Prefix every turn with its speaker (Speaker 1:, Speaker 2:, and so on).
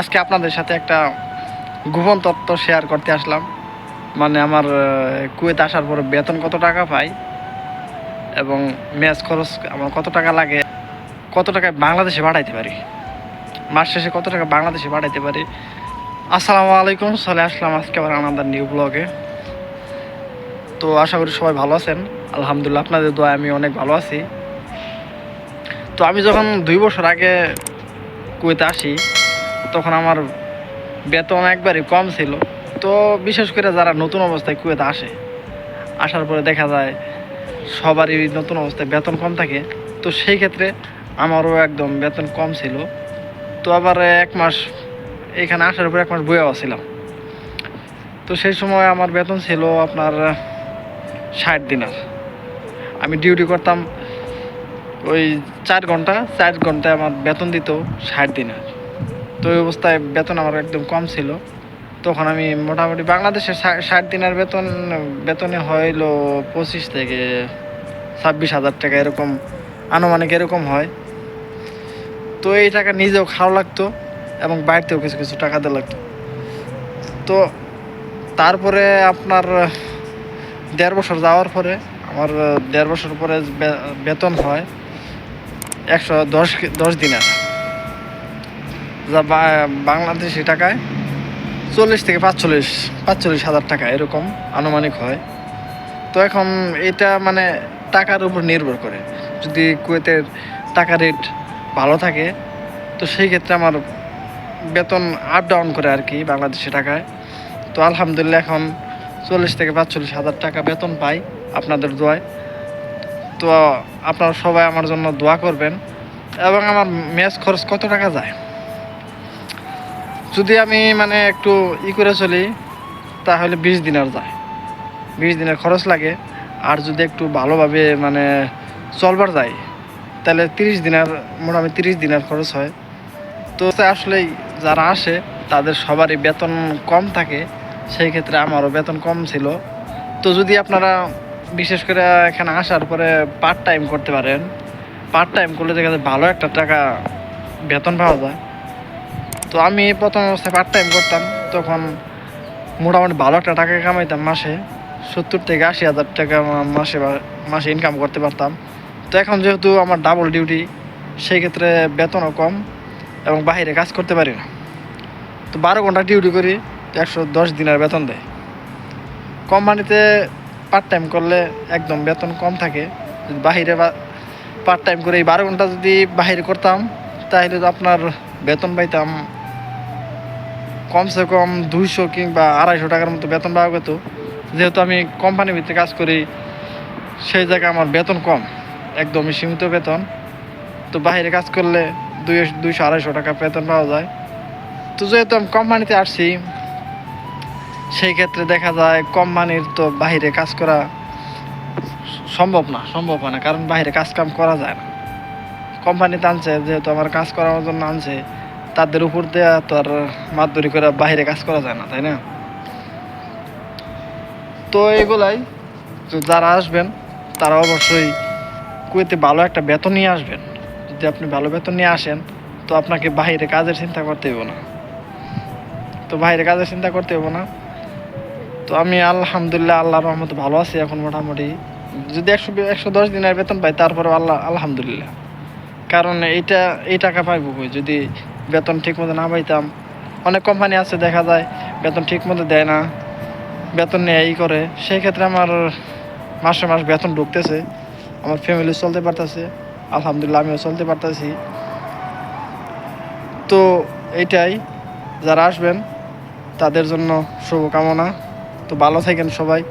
Speaker 1: আজকে আপনাদের সাথে একটা গোপন তত্ত্ব শেয়ার করতে আসলাম। মানে আমার কুয়েত আসার পরে বেতন কত টাকা পাই এবং ম্যাচ খরচ আমার কত টাকা লাগে, কত টাকা বাংলাদেশে পাঠাইতে পারি, মাস শেষে কত টাকা বাংলাদেশে পাঠাইতে পারি। আসসালামু আলাইকুম, চলে আসলাম আজকে আবার আমাদের নিউ ব্লগে তো আশা করি সবাই ভালো আছেন। আলহামদুলিল্লাহ, আপনাদের দোয়া আমি অনেক ভালো আছি। তো আমি যখন দুই বছর আগে কুয়েতে আসি তখন আমার বেতন একবারই কম ছিল। তো বিশেষ করে যারা নতুন অবস্থায় কুয়েতে আসে, আসার পরে দেখা যায় সবারই নতুন অবস্থায় বেতন কম থাকে। তো সেই ক্ষেত্রে আমারও একদম বেতন কম ছিল। তো আবার এক মাস এখানে আসার পরে এক মাস বইয়াও ছিলাম তো সেই সময় আমার বেতন ছিল আপনার ষাট দিনার। আমি ডিউটি করতাম ওই চার ঘণ্টা, চার ঘন্টায় আমার বেতন দিত ষাট দিনার। তো ওই অবস্থায় বেতন আমার একদম কম ছিল। তখন আমি মোটামুটি বাংলাদেশে ষাট দিনের বেতন, বেতনে হইল পঁচিশ থেকে ছাব্বিশ হাজার টাকা এরকম, আনুমানিক এরকম হয়। তো এই টাকা নিজেও খাওয়া লাগতো এবং বাড়িতেও কিছু কিছু টাকা দেওয়া লাগতো। তো তারপরে আপনার দেড় বছর যাওয়ার পরে, আমার দেড় বছর পরে বেতন হয় একশো দশ দশ দিনের। যা বাংলাদেশি টাকায় চল্লিশ থেকে পাঁচচল্লিশ পাঁচচল্লিশ হাজার টাকা এরকম আনুমানিক হয়। তো এখন এটা মানে টাকার উপর নির্ভর করে। যদি কুয়েতের টাকা রেট ভালো থাকে, তো সেই ক্ষেত্রে আমার বেতন আপ ডাউন করে আর কি বাংলাদেশি টাকায়। তো আলহামদুলিল্লাহ এখন চল্লিশ থেকে পাঁচচল্লিশ হাজার টাকা বেতন পাই আপনাদের দোয়ায়। তো আপনারা সবাই আমার জন্য দোয়া করবেন। এবং আমার মেস খরচ কত টাকা যায়? যদি আমি মানে একটু ই করে চলি, তাহলে বিশ দিনের যায়। বিশ দিনের খরচ লাগে। আর যদি একটু ভালোভাবে মানে চলবার যায়, তাহলে তিরিশ দিনের মোটামুটি তিরিশ দিনের খরচ হয়। তো আসলে যারা আসে, তাদের সবারই বেতন কম থাকে। সেই ক্ষেত্রে আমারও বেতন কম ছিল। তো যদি আপনারা বিশেষ করে এখানে আসার পরে পার্ট টাইম করতে পারেন পার্ট টাইম করলে দেখা যায় ভালো একটা টাকা বেতন পাওয়া যায়। তো আমি প্রথম অবস্থায় পার্ট টাইম করতাম, তখন মোটামুটি ভালো একটা টাকা কামাইতাম মাসে। সত্তর থেকে আশি হাজার টাকা মাসে মাসে ইনকাম করতে পারতাম। তো এখন যেহেতু আমার ডাবল ডিউটি সেই ক্ষেত্রে বেতনও কম এবং বাইরে কাজ করতে পারি না। তো বারো ঘণ্টা ডিউটি করি একশো দশ দিনের বেতন দেয়। কোম্পানিতে পার্ট টাইম করলে একদম বেতন কম থাকে। বাহিরে বা পার্ট টাইম করে এই বারো ঘণ্টা যদি বাহিরে করতাম, তাহলে তো আপনার বেতন পাইতাম কমসে কম দুইশো কিংবা আড়াইশো টাকার মতো বেতন পাওয়া যেত যেহেতু আমি কোম্পানির ভিতরে কাজ করি, সেই জায়গায় আমার বেতন কম, একদমই সীমিত বেতন। তো বাইরে কাজ করলে দুই দুইশো আড়াইশো টাকা বেতন পাওয়া যায়। তো যেহেতু আমি কোম্পানিতে আসছি, সেই ক্ষেত্রে দেখা যায় কোম্পানির তো বাইরে কাজ করা সম্ভব না, সম্ভব হয় না, কারণ বাইরে কাজ কাম করা যায় না। কোম্পানিতে আনছে, যেহেতু আমার কাজ করার জন্য আনছে, তাদের উপর দেওয়া তো আর মাদুরি করে বাইরে কাজ করা যায় না, তাই না? তো এগুলাই যারা আসবেন, তারা অবশ্যই কুয়েতে ভালো একটা বেতন নিয়ে আসবেন। যদি আপনি ভালো বেতন নিয়ে আসেন, তো আপনাকে বাইরে কাজের চিন্তা করতে হইব না। তো বাইরে কাজের চিন্তা করতে হইব না। তো আমি আলহামদুলিল্লাহ আল্লাহ রহমতে ভালো আছি এখন মোটামুটি। যদি একশো একশো দশ দিনের বেতন পাই তারপরে আল্লাহ, আলহামদুলিল্লাহ। কারণ এইটা, এই টাকা পাইব কই? যদি বেতন ঠিক মতো না পাইতাম, অনেক কোম্পানি আছে দেখা যায়, বেতন ঠিক মতো দেয় না, বেতন নেয় ই করে। সেই ক্ষেত্রে আমার মাসে মাস বেতন ঢুকতেছে, আমার ফ্যামিলি চলতে পারতেছে, আলহামদুলিল্লাহ আমিও চলতে পারতেছি। তো এইটাই, যারা আসবেন, তাদের জন্য শুভকামনা। তো ভালো থাকেন সবাই।